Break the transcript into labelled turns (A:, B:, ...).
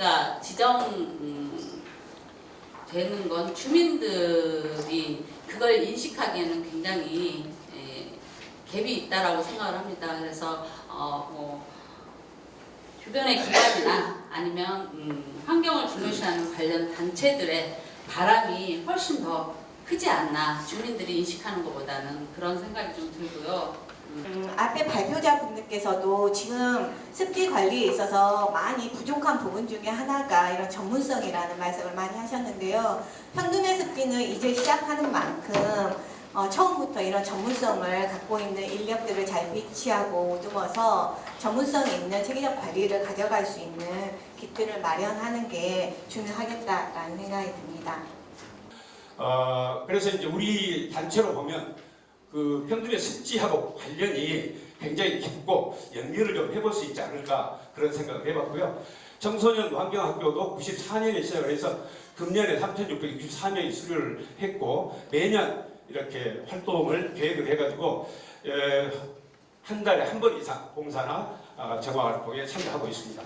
A: 습지가 지정 음, 되는 건 주민들이 그걸 인식하기에는 굉장히 예, 갭이 있다라고 생각을 합니다. 그래서 어, 뭐 주변의 기관이나 아니면 음, 환경을 중요시하는 관련 단체들의 바람이 훨씬 더 크지 않나 주민들이 인식하는 것보다는 그런 생각이 좀 들고요.
B: 음, 앞에 발표자분들께서도 지금 습지 관리에 있어서 많이 부족한 부분 중에 하나가 이런 전문성이라는 말씀을 많이 하셨는데요. 평균의 습지는 이제 시작하는 만큼 어, 처음부터 이런 전문성을 갖고 있는 인력들을 잘 배치하고 두어서 전문성 있는 체계적 관리를 가져갈 수 있는 기틀을 마련하는 게 중요하겠다라는 생각이 듭니다.
C: 어, 그래서 이제 우리 단체로 보면 그 평균의 습지하고 관련이 굉장히 깊고 연결을 좀 해볼 수 있지 않을까 그런 생각을 해봤고요. 청소년 환경학교도 94년에 시작을 해서 금년에 3,664명이 수료를 했고 매년 이렇게 활동을 계획을 해가지고 에, 한 달에 한 번 이상 봉사나 아, 정화 활동에 참여하고 있습니다.